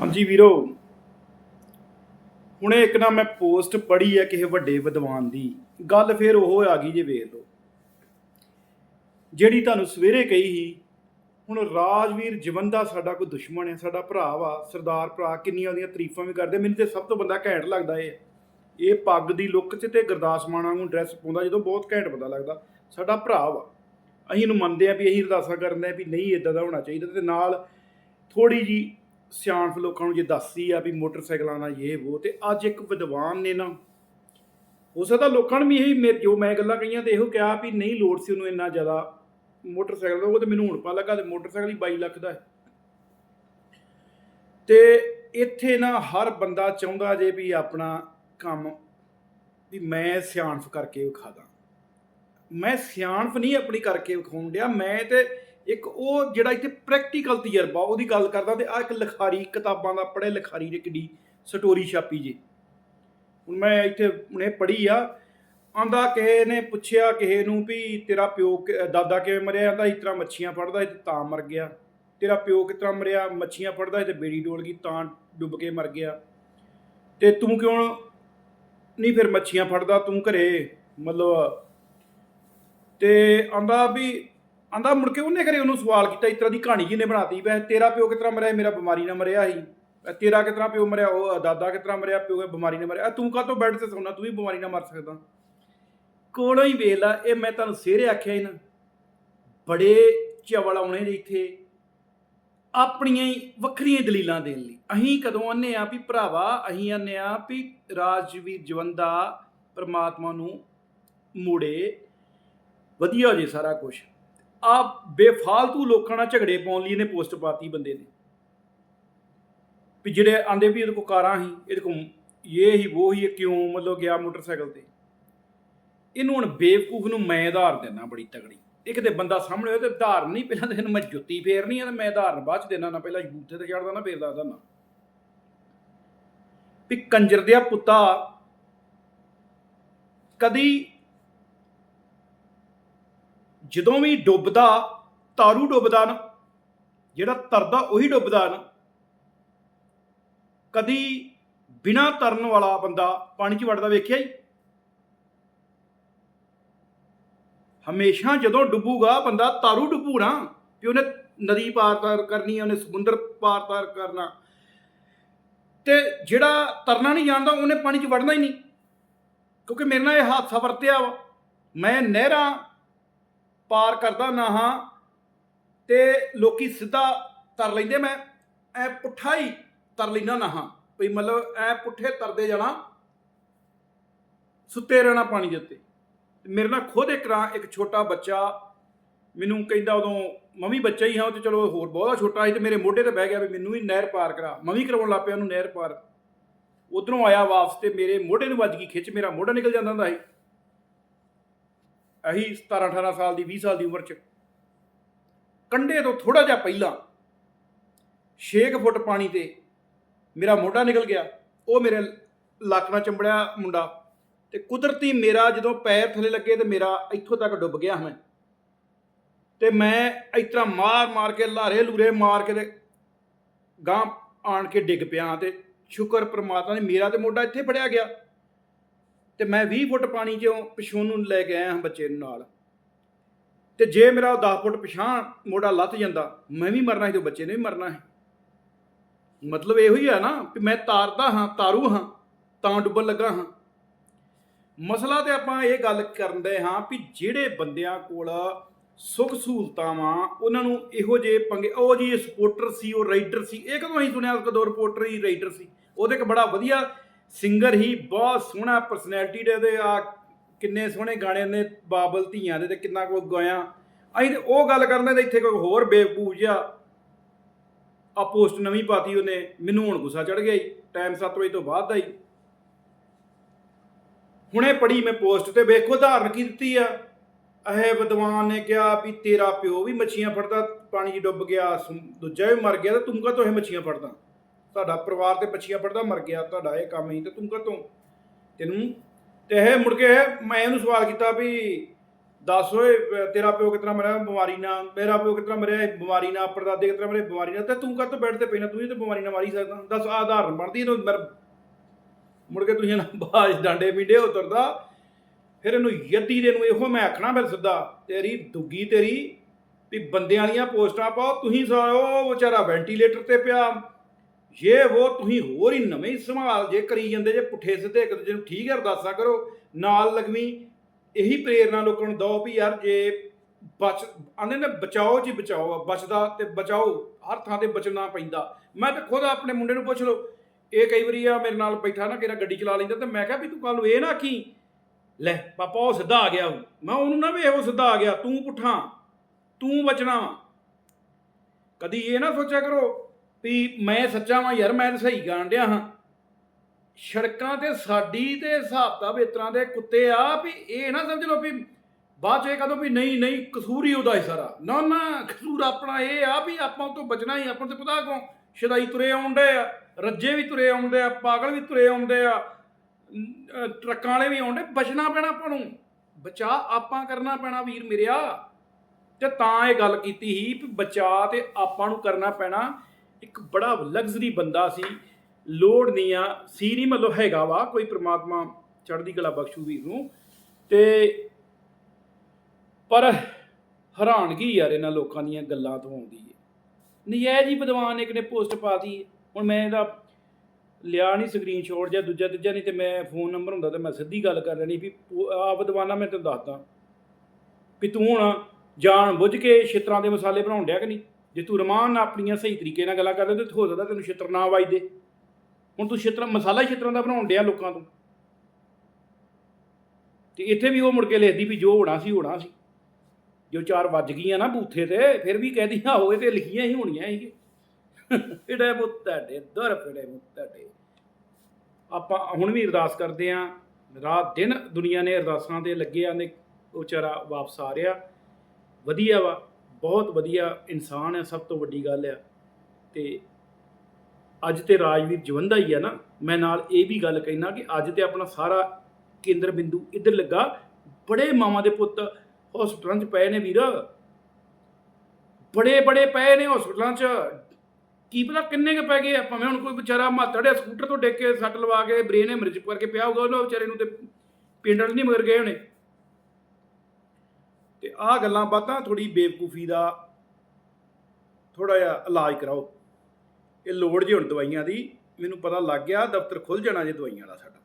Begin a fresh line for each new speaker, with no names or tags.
ਹਾਂਜੀ ਵੀਰੋ। ਹੁਣੇ ਇੱਕ ਨਾ ਮੈਂ ਪੋਸਟ ਪੜ੍ਹੀ ਹੈ ਕਿਸੇ ਵੱਡੇ ਵਿਦਵਾਨ ਦੀ। ਗੱਲ ਫਿਰ ਉਹ ਆ ਗਈ ਜੇ ਵੇਖ ਲਓ। ਜਿਹੜੀ ਤੁਹਾਨੂੰ ਸਵੇਰੇ ਕਹੀ ਸੀ, ਹੁਣ ਰਾਜਵੀਰ ਜਵੰਦਾ ਸਾਡਾ ਕੋਈ ਦੁਸ਼ਮਣ ਹੈ, ਸਾਡਾ ਭਰਾ ਵਾ, ਸਰਦਾਰ ਭਰਾ, ਕਿੰਨੀਆਂ ਉਹਦੀਆਂ ਤਾਰੀਫਾਂ ਵੀ ਕਰਦੇ, ਮੈਨੂੰ ਤੇ ਸਭ ਤੋਂ ਬੰਦਾ ਘੈਂਟ ਲੱਗਦਾ ਇਹ ਇਹ ਪੱਗ ਦੀ ਲੁੱਕ 'ਚ ਤੇ ਗੁਰਦਾਸ ਮਾਨ ਨੂੰ ਡਰੈਸ ਪਾਉਂਦਾ, ਜਦੋਂ ਬਹੁਤ ਘੈਂਟ ਬੰਦਾ ਲੱਗਦਾ, ਸਾਡਾ ਭਰਾ ਵਾ। ਅਸੀਂ ਇਹਨੂੰ ਮੰਨਦੇ ਆ ਵੀ ਅਸੀਂ ਅਰਦਾਸਾਂ ਕਰਦੇ ਆ ਵੀ ਨਹੀਂ ਇਦਾਂ ਦਾ ਹੋਣਾ ਚਾਹੀਦਾ ਤੇ ਨਾਲ ਥੋੜੀ ਜੀ ਸਿਆਣਪ ਲੋਕਾਂ ਨੂੰ ਜੇ ਦੱਸੀ ਆ ਵੀ ਮੋਟਰਸਾਈਕਲਾਂ ਨਾਲ ਇਹ ਉਹ ਤੇ ਅੱਜ ਇੱਕ ਵਿਦਵਾਨ ਨੇ ਨਾ, ਹੋ ਸਕਦਾ ਲੋਕਾਂ ਨੂੰ ਵੀ ਇਹੀ ਜੋ ਮੈਂ ਗੱਲਾਂ ਕਹੀਆਂ ਤੇ ਇਹੋ ਕਿਹਾ ਵੀ ਨਹੀਂ ਲੋੜ ਸੀ ਉਹਨੂੰ ਇੰਨਾ ਜ਼ਿਆਦਾ ਮੋਟਰਸਾਈਕਲ ਦਾ, ਉਹ ਤੇ ਮੈਨੂੰ ਹੁਣ ਪਾ ਲੱਗਾ ਤੇ ਮੋਟਰਸਾਈਕਲ ਹੀ 22 ਲੱਖ ਦਾ ਹੈ। ਤੇ ਇੱਥੇ ਨਾ ਹਰ ਬੰਦਾ ਚਾਹੁੰਦਾ ਜੇ ਵੀ ਆਪਣਾ ਕੰਮ ਵੀ ਮੈਂ ਸਿਆਣਪ ਕਰਕੇ ਵਿਖਾਦਾ ਮੈਂ ਸਿਆਣਪ ਨਹੀਂ ਆਪਣੀ ਕਰਕੇ ਵਿਖਾਉਣ ਡਿਆ, ਮੈਂ ਤੇ ਇੱਕ ਉਹ ਜਿਹੜਾ ਇੱਥੇ ਪ੍ਰੈਕਟੀਕਲ ਤਜਰਬਾ, ਉਹਦੀ ਗੱਲ ਕਰਦਾ ਤੇ ਆ ਇੱਕ ਲਿਖਾਰੀ, ਕਿਤਾਬਾਂ ਦਾ ਪੜ੍ਹੇ ਲਿਖਾਰੀ ਨੇ ਕਿੱਡੀ ਸਟੋਰੀ ਛਾਪੀ ਜੇ। ਹੁਣ ਮੈਂ ਇੱਥੇ ਹੁਣੇ ਪੜ੍ਹੀ ਆ, ਆਂਦਾ ਕਿਸੇ ਨੇ ਪੁੱਛਿਆ ਕਿਸੇ ਨੂੰ ਵੀ ਤੇਰਾ ਪਿਓ ਦਾਦਾ ਕਿਵੇਂ ਮਰਿਆ, ਆਂਦਾ ਇਸ ਤਰ੍ਹਾਂ ਮੱਛੀਆਂ ਫੜਦਾ ਸੀ ਤਾਂ ਮਰ ਗਿਆ। ਤੇਰਾ ਪਿਓ ਕਿਸ ਤਰ੍ਹਾਂ ਮਰਿਆ, ਮੱਛੀਆਂ ਫੜਦਾ ਸੀ ਤੇ ਬੇੜੀ ਡੋਲ ਗਈ, ਤਾਂ ਡੁੱਬ ਕੇ ਮਰ ਗਿਆ। ਤੇ ਤੂੰ ਕਿਉਂ ਨਹੀਂ ਫਿਰ ਮੱਛੀਆਂ ਫੜਦਾ, ਤੂੰ ਘਰੇ ਮਤਲਬ, ਤੇ ਆਂਦਾ ਵੀ ਆਂਦਾ ਮੁੜ ਕੇ ਉਹਨੇ ਘਰੇ ਉਹਨੂੰ ਸਵਾਲ ਕੀਤਾ, ਇਸ ਤਰ੍ਹਾਂ ਦੀ ਕਹਾਣੀ ਜਿਹਨੇ ਬਣਾਤੀ, ਵੈ ਤੇਰਾ ਪਿਓ ਕਿਸ ਤਰ੍ਹਾਂ ਮਰਿਆ ਮੇਰਾ ਬਿਮਾਰੀ ਨਾਲ ਮਰਿਆ ਸੀ। ਅ ਤੇਰਾ ਕਿਸ ਤਰ੍ਹਾਂ ਪਿਓ ਮਰਿਆ, ਉਹ ਦਾਦਾ ਕਿਸ ਮਰਿਆ, ਪਿਓ ਬਿਮਾਰੀ ਨਾਲ ਮਰਿਆ। ਅ ਤੂੰ ਕਾਹਤੋਂ ਬੈੱਡ ਤੇ ਸੌਣਾ ਤੂੰ ਵੀ ਬਿਮਾਰੀ ਨਾਲ ਮਰ ਸਕਦਾ। ਕੋਲੋਂ ਹੀ ਵੇਖ ਲਾ, ਇਹ ਮੈਂ ਤੁਹਾਨੂੰ ਸਿਹਰੇ ਆਖਿਆ ਇਹਨਾਂ ਬੜੇ ਚਵਲ ਆਉਣੇ ਨੇ ਇੱਥੇ। ਆਪਣੀਆਂ ਹੀ ਵੱਖਰੀਆਂ ਦਲੀਲਾਂ ਦੇਣ ਲਈ। ਅਸੀਂ ਕਦੋਂ ਆਨੇ ਆ ਵੀ ਭਰਾਵਾ, ਅਸੀਂ ਆਨੇ ਆ ਵੀ ਰਾਜਵੀਰ ਜਵੰਦਾ ਪਰਮਾਤਮਾ ਨੂੰ ਮੋੜੇ। ਵਧੀਆ ਹੋ ਜੇ ਸਾਰਾ ਕੁਝ ਆ ਬੇਫਾਲਤੂ ਲੋਕਾਂ ਨਾਲ ਝਗੜੇ ਪਾਉਣ ਲਈ ਇਹਨੇ ਪੋਸਟ ਪਾਤੀ ਬੰਦੇ ਨੇ। ਵੀ ਜਿਹੜੇ ਆਂਦੇ ਵੀ ਇਹਦੇ ਕੋ ਕਾਰਾਂ ਸੀ, ਇਹਦੇ ਕੋ ਇਹ ਹੀ ਉਹ ਹੀ ਇਹ ਕਿਉਂ ਮਤਲਬ ਗਿਆ ਮੋਟਰਸਾਈਕਲ ਤੇ? ਇਹਨੂੰ ਹੁਣ ਬੇਵਕੂਫ ਨੂੰ ਮੈਂ ਆਧਾਰ ਦੇਣਾ ਬੜੀ ਤਗੜੀ ਇਹ ਕਿਤੇ ਬੰਦਾ ਸਾਹਮਣੇ ਹੋਏ ਤੇ ਆਧਾਰ ਨਹੀਂ, ਪਹਿਲਾਂ ਤੇ ਇਹਨੂੰ ਮੈਂ ਜੁੱਤੀ ਫੇਰਨੀ ਆ ਤੇ ਮੈਂ ਆਧਾਰ ਬਾਅਦ ਚ ਦੇਣਾ ਨਾ, ਪਹਿਲਾਂ ਬੂਥੇ ਤੇ ਚੜਦਾ ਨਾ ਫੇਰਦਾ ਉਹਦਾ ਨਾ। ਵੀ ਕੰਜਰ ਦਿਆ ਪੁੱਤਾ ਕਦੀ ਜਦੋਂ ਵੀ ਡੁੱਬਦਾ, ਤਾਰੂ ਡੁੱਬਦਾ ਨਾ, ਜਿਹੜਾ ਤਰਦਾ ਉਹੀ ਡੁੱਬਦਾ ਨਾ। ਕਦੀ ਬਿਨਾ ਤਰਨ ਵਾਲਾ ਬੰਦਾ ਪਾਣੀ 'ਚ ਵੜਦਾ ਵੇਖਿਆ ਹੀ ਹਮੇਸ਼ਾ ਜਦੋਂ ਡੁੱਬੂਗਾ, ਬੰਦਾ ਤਾਰੂ ਡੁੱਬੂ ਕਿ ਉਹਨੇ ਨਦੀ ਪਾਰ ਤਾਰ ਕਰਨੀ ਉਹਨੇ ਸਮੁੰਦਰ ਪਾਰ ਤਾਰ ਕਰਨਾ। ਤੇ ਜਿਹੜਾ ਤਰਨਾ ਨਹੀਂ ਜਾਣਦਾ, ਉਹਨੇ ਪਾਣੀ 'ਚ ਵੜਨਾ ਹੀ ਨਹੀਂ। ਕਿਉਂਕਿ ਮੇਰੇ ਨਾਲ ਇਹ ਹਾਦਸਾ ਵਰਤਿਆ ਵਾ। ਮੈਂ ਨਹਿਰਾਂ ਪਾਰ ਕਰਦਾ ਨਾ ਹਾਂ ਤੇ ਲੋਕੀ ਸਿੱਧਾ ਤਰ ਲੈਂਦੇ ਮੈਂ, ਐ ਪੁੱਠਾ ਹੀ ਤਰ ਲੈਣਾ ਨਾ ਹਾਂ। ਵੀ ਮਤਲਬ ਐ ਪੁੱਠੇ ਤਰਦੇ ਜਾਣਾ, ਸੁੱਤੇ ਰਹਿਣਾ ਪਾਣੀ ਦੇ ਉੱਤੇ। ਮੇਰੇ ਨਾਲ ਖੁਦ ਇੱਕ ਰਾਂ, ਇੱਕ ਛੋਟਾ ਬੱਚਾ, ਮੈਨੂੰ ਕਹਿੰਦਾ ਉਦੋਂ ਮੈਂ ਵੀ ਬੱਚਾ ਹੀ ਹਾਂ ਤੇ ਚਲੋ ਹੋਰ ਬਹੁਤਾ ਛੋਟਾ ਸੀ ਤੇ ਮੇਰੇ ਮੋਢੇ ਤੇ ਬਹਿ ਗਿਆ ਵੀ ਮੈਨੂੰ ਵੀ ਨਹਿਰ ਪਾਰ ਕਰਾ। ਮੈਂ ਵੀ ਕਰਾਉਣ ਲੱਗ ਪਿਆ ਉਹਨੂੰ ਨਹਿਰ ਪਾਰ। ਉਧਰੋਂ ਆਇਆ ਵਾਪਸ ਤੇ ਮੇਰੇ ਮੋਢੇ ਨੂੰ ਵੱਜ ਗਈ ਖਿੱਚ, ਮੇਰਾ ਮੋਢਾ ਨਿਕਲ ਜਾਂਦਾ ਹੁੰਦਾ ਸੀ। ਅਹੀ 17 18 ਸਾਲ ਦੀ 20 ਸਾਲ ਦੀ ਉਮਰ ਚ। ਕੰਡੇ ਤੋਂ ਥੋੜਾ ਜਿਹਾ ਪਹਿਲਾਂ 6 ਫੁੱਟ ਪਾਣੀ ਤੇ ਮੇਰਾ ਮੋਢਾ ਨਿਕਲ ਗਿਆ। ਉਹ ਮੇਰੇ ਲੱਕ ਨਾਲ ਚੰਬੜਿਆ ਮੁੰਡਾ ਤੇ ਕੁਦਰਤੀ ਮੇਰਾ ਜਦੋਂ ਪੈਰ ਥੱਲੇ ਲੱਗੇ ਤੇ ਮੇਰਾ ਇੱਥੋਂ ਤੱਕ ਡੁੱਬ ਗਿਆ ਮੈਂ। ਤੇ ਮੈਂ ਇਸ ਤਰ੍ਹਾਂ ਮਾਰ ਮਾਰ ਕੇ, ਲਾਰੇ ਲੂਰੇ ਮਾਰ ਕੇ ਤੇ ਗਾਂ ਆਣ ਕੇ ਡਿੱਗ ਪਿਆ ਤੇ ਸ਼ੁਕਰ ਪ੍ਰਮਾਤਮਾ ਨੇ ਮੇਰਾ ਤੇ ਮੋਢਾ ਇੱਥੇ ਫੜਿਆ ਗਿਆ। ਤੇ ਮੈਂ 20 ਫੁੱਟ ਪਾਣੀ ਚੋਂ ਪਿਛੋਂ ਨੂੰ ਲੈ ਕੇ ਆਇਆ ਹਾਂ ਬੱਚੇ ਨੂੰ ਨਾਲ। ਤੇ ਜੇ ਮੇਰਾ 10 ਫੁੱਟ ਪਿਛਾਂ ਮੋੜਾ ਲੱਤ ਜਾਂਦਾ, ਮੈਂ ਵੀ ਮਰਨਾ ਸੀ ਤੇ ਬੱਚੇ ਨੇ ਵੀ ਮਰਨਾ ਹੈ ਮਤਲਬ ਇਹੋ ਹੀ ਹੈ ਨਾ ਕਿ ਮੈਂ ਤਾਰਦਾ ਹਾਂ, ਤਾਰੂ ਹਾਂ, ਤਾਂ ਡੁੱਬਣ ਲੱਗਾ ਹਾਂ। ਮਸਲਾ ਤੇ ਆਪਾਂ ਇਹ ਗੱਲ ਕਰਦੇ ਹਾਂ ਵੀ ਜਿਹੜੇ ਬੰਦਿਆਂ ਕੋਲ ਸੁੱਖ ਸਹੂਲਤਾਂ ਵਾ ਉਹਨਾਂ ਨੂੰ ਇਹੋ ਜਿਹੇ ਪੰਗੇ, ਉਹ ਜੀ ਸਪੋਰਟਰ ਸੀ, ਉਹ ਰਾਈਡਰ ਸੀ, ਇਹ ਕਦੋਂ ਅਸੀਂ ਸੁਣਿਆ ਕਦੋਂ ਰਿਪੋਰਟਰ ਹੀ ਰਾਈਡਰ ਸੀ, ਉਹਦੇ ਇੱਕ ਬੜਾ ਵਧੀਆ ਸਿੰਗਰ ਹੀ ਬਹੁਤ ਸੋਹਣਾ ਪਰਸਨੈਲਿਟੀ ਦੇ ਉਹਦੇ ਆ, ਕਿੰਨੇ ਸੋਹਣੇ ਗਾਣੇ ਨੇ ਬਾਬਲ ਧੀਆਂ ਦੇ ਤੇ ਕਿੰਨਾ ਕੋ ਗਾਇਆ। ਅਸੀਂ ਤੇ ਉਹ ਗੱਲ ਕਰਦੇ ਤੇ ਇੱਥੇ ਕੋਈ ਹੋਰ ਬੇਵਕੂਫ ਜਿਹਾ ਆ ਪੋਸਟ ਨਵੀਂ ਪਾਤੀ ਉਹਨੇ, ਮੈਨੂੰ ਹੁਣ ਗੁੱਸਾ ਚੜ ਗਿਆ ਹੀ ਟਾਈਮ 7 ਵਜੇ ਤੋਂ ਬਾਅਦ ਦਾ ਹੀ ਹੁਣੇ ਪੜੀ ਮੈਂ ਪੋਸਟ ਤੇ ਵੇਖੋ ਉਦਾਹਰਨ ਕੀ ਦਿੱਤੀ ਆ। ਇਹ ਵਿਦਵਾਨ ਨੇ ਕਿਹਾ ਵੀ ਤੇਰਾ ਪਿਓ ਵੀ ਮੱਛੀਆਂ ਫੜਦਾ, ਪਾਣੀ 'ਚ ਡੁੱਬ ਗਿਆ ਦੂਜਾ ਵੀ ਮਰ ਗਿਆ ਤੇ ਤੂੰ ਕਾਹਤੋਂ ਇਹ ਮੱਛੀਆਂ ਫੜਦਾ? ਤੁਹਾਡਾ ਪਰਿਵਾਰ ਤੇ ਮੱਛੀਆਂ ਫੜਦਾ ਮਰ ਗਿਆ, ਤੁਹਾਡਾ ਇਹ ਕੰਮ ਹੀ ਤੇ ਤੂੰ ਕਾਹਤੋਂ? ਤੈਨੂੰ? ਤੇ ਇਹ ਮੁੜ ਕੇ ਮੈਂ ਇਹਨੂੰ ਸਵਾਲ ਕੀਤਾ ਵੀ ਦੱਸ ਓਏ, ਤੇਰਾ ਪਿਓ ਕਿਤਨਾ ਮਰਿਆ, ਬਿਮਾਰੀ ਨਾਲ ਮੇਰਾ ਪਿਓ ਕਿਤਨਾ ਮਰਿਆ, ਇਹ ਬਿਮਾਰੀ ਨਾਲ ਪਰਦਾਦੇ ਕਿਤਨਾ ਮਰੇ, ਬਿਮਾਰੀ ਨਾਲ ਤੇ ਤੂੰ ਕਦ ਬੈੱਡ ਤੇ ਪੈਣਾ ਤੂੰ ਹੀ ਤੇ ਬਿਮਾਰੀ ਨਾਲ ਮਾਰੀ ਸਕਦਾ। ਦੱਸ ਆਧਾਰਨ ਬਣਦੀ ਇਹਨੂੰ, ਮਰ ਮੁੜ ਕੇ ਤੁਸੀਂ ਨਾ ਬਾਜ ਡਾਂਡੇ ਮੀਡੇ ਉਤਰਦਾ, ਫਿਰ ਇਹਨੂੰ ਯੱਦੀ ਦੇ ਨੂੰ ਇਹੋ ਮੈਂ ਆਖਣਾ ਫਿਰ ਸਿੱਧਾ, ਤੇਰੀ ਦੁੱਗੀ ਤੇਰੀ ਵੀ ਬੰਦਿਆਂ ਵਾਲੀਆਂ ਪੋਸਟਾਂ ਪਾਓ, ਤੁਸੀਂ ਸਾਰੋ ਵਿਚਾਰਾ ਵੈਂਟੀਲੇਟਰ ਤੇ ਪਿਆ ਜੇ ਉਹ ਤੁਸੀਂ ਹੋਰ ਹੀ ਨਵੇਂ ਸੰਭਾਲ ਜੇ ਕਰੀ ਜਾਂਦੇ ਜੇ ਪੁੱਠੇ ਸਿੱਧੇ ਇੱਕ ਦੂਜੇ ਨੂੰ ਠੀਕ ਹੈ ਅਰਦਾਸਾਂ ਕਰੋ ਨਾਲ ਲਗਵੀਂ ਇਹੀ ਪ੍ਰੇਰਨਾ ਲੋਕਾਂ ਨੂੰ ਦਿਓ ਵੀ ਯਾਰ ਜੇ ਬਚ ਆਂਦੇ ਨੇ ਬਚਾਓ ਜੀ ਬਚਾਓ ਆ, ਬਚਦਾ ਤੇ ਬਚਾਓ ਹਰ ਥਾਂ ਤੇ ਬਚਣਾ ਪੈਂਦਾ ਮੈਂ ਤਾਂ ਖੁਦ ਆਪਣੇ ਮੁੰਡੇ ਨੂੰ ਪੁੱਛ ਲਓ ਇਹ ਕਈ ਵਾਰੀ ਆ ਮੇਰੇ ਨਾਲ ਬੈਠਾ ਨਾ ਕਿਹੜਾ ਗੱਡੀ ਚਲਾ ਲੈਂਦਾ ਤੇ ਮੈਂ ਕਿਹਾ ਵੀ ਤੂੰ ਕੱਲ ਨੂੰ ਇਹ ਨਾ ਆਖੀ ਲੈ ਪਾਪਾ ਉਹ ਸਿੱਧਾ ਆ ਗਿਆ ਉਹ। ਮੈਂ ਉਹਨੂੰ ਨਾ ਵੇਖ ਉਹ ਸਿੱਧਾ ਆ ਗਿਆ ਤੂੰ ਪੁੱਠਾ ਤੂੰ ਬਚਣਾ ਕਦੀ ਇਹ ਨਾ ਸੋਚਿਆ ਕਰੋ ਵੀ ਮੈਂ ਸੱਚਾ ਵਾਂ ਯਾਰ, ਮੈਂ ਤਾਂ ਸਹੀ ਗਾਣ ਡਿਆ ਹਾਂ। ਸੜਕਾਂ ਤੇ ਸਾਡੀ ਤੇ ਹਿਸਾਬ ਦਾ ਵੇਤਰਾਂ ਦੇ ਕੁੱਤੇ ਆ ਵੀ ਇਹ ਨਾ ਸਮਝ ਲਓ ਵੀ ਬਾਅਦ ਚ ਇਹ ਕਹਦੋ ਵੀ ਨਹੀਂ ਨਹੀਂ, ਕਸੂਰ ਹੀ ਉਹਦਾ ਹੀ ਸਾਰਾ। ਨਾ ਨਾ, ਕਸੂਰ ਆਪਣਾ ਇਹ ਆ ਵੀ ਆਪਾਂ ਉਹ ਤੋਂ ਬਚਣਾ ਹੀ, ਆਪਾਂ ਨੂੰ ਤੇ ਪਤਾ ਕੋ ਸ਼ਦਾਈ ਤੁਰੇ ਆਉਂਦੇ ਆ, ਰੱਜੇ ਵੀ ਤੁਰੇ ਆਉਂਦੇ ਆ, ਪਾਗਲ ਵੀ ਤੁਰੇ ਆਉਂਦੇ ਆ ਟਰੱਕਾਂ ਵਾਲੇ ਵੀ ਆਉਂਦੇ, ਬਚਣਾ ਪੈਣਾ ਆਪਾਂ ਨੂੰ। ਬਚਾ ਆਪਾਂ ਕਰਨਾ ਪੈਣਾ ਵੀਰ ਮੇਰਿਆ। ਤੇ ਤਾਂ ਇਹ ਗੱਲ ਕੀਤੀ ਸੀ ਵੀ ਬਚਾ ਤੇ ਆਪਾਂ ਨੂੰ ਕਰਨਾ ਪੈਣਾ। ਇੱਕ ਬੜਾ ਲਗਜ਼ਰੀ ਬੰਦਾ ਸੀ। ਲੋੜ ਨਹੀਂ ਆ, ਸੀ ਨਹੀਂ ਮਤਲਬ ਹੈਗਾ ਵਾ, ਕੋਈ ਪ੍ਰਮਾਤਮਾ ਚੜ੍ਹਦੀ ਕਲਾ ਬਖਸ਼ੂ ਵੀਰ ਨੂੰ। ਤੇ ਪਰ ਹੈਰਾਨਗੀ ਯਾਰ ਇਹਨਾਂ ਲੋਕਾਂ ਦੀਆਂ ਗੱਲਾਂ ਤੋਂ ਆਉਂਦੀ ਹੈ ਨਜਾਇਜ਼ ਹੀ ਵਿਦਵਾਨ ਇੱਕ ਨੇ ਪੋਸਟ ਪਾਤੀ ਹੁਣ ਮੈਂ ਇਹਦਾ ਲਿਆ ਨਹੀਂ ਸਕਰੀਨਸ਼ਾਟ ਜਾਂ ਦੂਜਾ ਤੀਜਾ, ਨਹੀਂ ਤੇ ਮੈਂ ਫੋਨ ਨੰਬਰ ਹੁੰਦਾ ਤਾਂ ਮੈਂ ਸਿੱਧੀ ਗੱਲ ਕਰ ਲੈਣੀ ਵੀ ਆ ਵਿਦਵਾਨਾ ਮੈਂ ਤੈਨੂੰ ਦੱਸਦਾ। ਵੀ ਤੂੰ ਹੁਣ ਜਾਣ ਬੁੱਝ ਕੇ ਛਿੱਤਰਾਂ ਦੇ ਮਸਾਲੇ ਬਣਾਉਣ ਡਿਆ ਕਿ ਨਹੀਂ? ਜੇ ਤੂੰ ਰਮਾਨ ਨਾਲ ਆਪਣੀਆਂ ਸਹੀ ਤਰੀਕੇ ਨਾਲ ਗੱਲਾਂ ਕਰਦਾ ਤੇ ਹੋ ਸਕਦਾ ਤੈਨੂੰ ਛਿੱਤਰ ਨਾ ਵੱਜਦੇ। ਹੁਣ ਤੂੰ ਛਿੱਤਰ, ਮਸਾਲਾ ਛਿੱਤਰਾਂ ਦਾ ਬਣਾਉਣ ਡਿਆ ਲੋਕਾਂ ਤੋਂ। ਤੇ ਇੱਥੇ ਵੀ ਉਹ ਮੁੜ ਕੇ ਲਿਖਦੀ ਵੀ ਜੋ ਹੋਣਾ ਸੀ ਹੋਣਾ ਸੀ। ਜੋ ਚਾਰ ਵੱਜ ਗਈਆਂ ਨਾ ਬੂਥੇ ਤੇ, ਫਿਰ ਵੀ ਕਹਦੀਆਂ ਹੋਏ ਤੇ ਲਿਖੀਆਂ ਹੀ ਹੋਣੀਆਂ ਸੀ ਫਿੜੇ ਮੁੱਤੜੇ ਦਰ ਫਿੜੇ ਮੁੱਤੜੇ ਆਪਾਂ ਹੁਣ ਵੀ ਅਰਦਾਸ ਕਰਦੇ ਆਂ, ਰਾਤ ਦਿਨ ਦੁਨੀਆ ਨੇ ਅਰਦਾਸਾਂ ਤੇ ਲੱਗੇ ਆਂ ਨੇ ਉਹ ਵਿਚਾਰਾ ਵਾਪਸ ਆ ਰਿਹਾ। ਵਧੀਆ ਵਾ। ਬਹੁਤ ਵਧੀਆ ਇਨਸਾਨ ਹੈ, ਸਭ ਤੋਂ ਵੱਡੀ ਗੱਲ ਆ ਤੇ ਅੱਜ ਤੇ ਰਾਜਵੀਰ ਜਵੰਦਾ ਹੀ ਆ ਨਾ। ਮੈਂ ਨਾਲ ਇਹ ਵੀ ਗੱਲ ਕਹਿਣਾ ਕਿ ਅੱਜ ਤੇ ਆਪਣਾ ਸਾਰਾ ਕੇਂਦਰ ਬਿੰਦੂ ਇੱਧਰ ਲੱਗਾ। ਬੜੇ ਮਾਵਾਂ ਦੇ ਪੁੱਤ ਹਸਪਤਾਲਾਂ 'ਚ ਪਏ ਨੇ ਵੀਰ। ਬੜੇ ਬੜੇ ਪਏ ਨੇ ਹਸਪਤਾਲਾਂ 'ਚ। ਕੀ ਪਤਾ ਕਿੰਨੇ ਕ ਪੈ ਗਏ ਆ, ਭਾਵੇਂ ਹੁਣ ਕੋਈ ਵਿਚਾਰਾ ਮਾਤੜਿਆ ਸਕੂਟਰ ਤੋਂ ਡੇਕ ਕੇ ਸੱਟ ਲਵਾ ਕੇ ਬ੍ਰੇਨ ਹੈਮਰੇਜ ਕਰਕੇ ਪਿਆ ਹੋਊਗਾ, ਉਹਨਾਂ ਵਿਚਾਰੇ ਨੂੰ ਤੇ ਪਿੰਡ ਵਾਲੇ ਨਹੀਂ ਮਗਰ ਗਏ ਹੋਣੇ। ਤੇ ਆਹ ਗੱਲਾਂ ਬਾਤਾਂ ਥੋੜੀ ਬੇਵਕੂਫੀ ਦਾ ਥੋੜਾ ਜਿਹਾ ਇਲਾਜ ਕਰਾਓ। ਇਹ ਲੋੜ ਜੇ ਹੁਣ ਦਵਾਈਆਂ ਦੀ, ਮੈਨੂੰ ਪਤਾ ਲੱਗ ਗਿਆ, ਦਫ਼ਤਰ ਖੁੱਲ ਜਾਣਾ ਜੇ ਦਵਾਈਆਂ ਦਾ ਸਾਡਾ।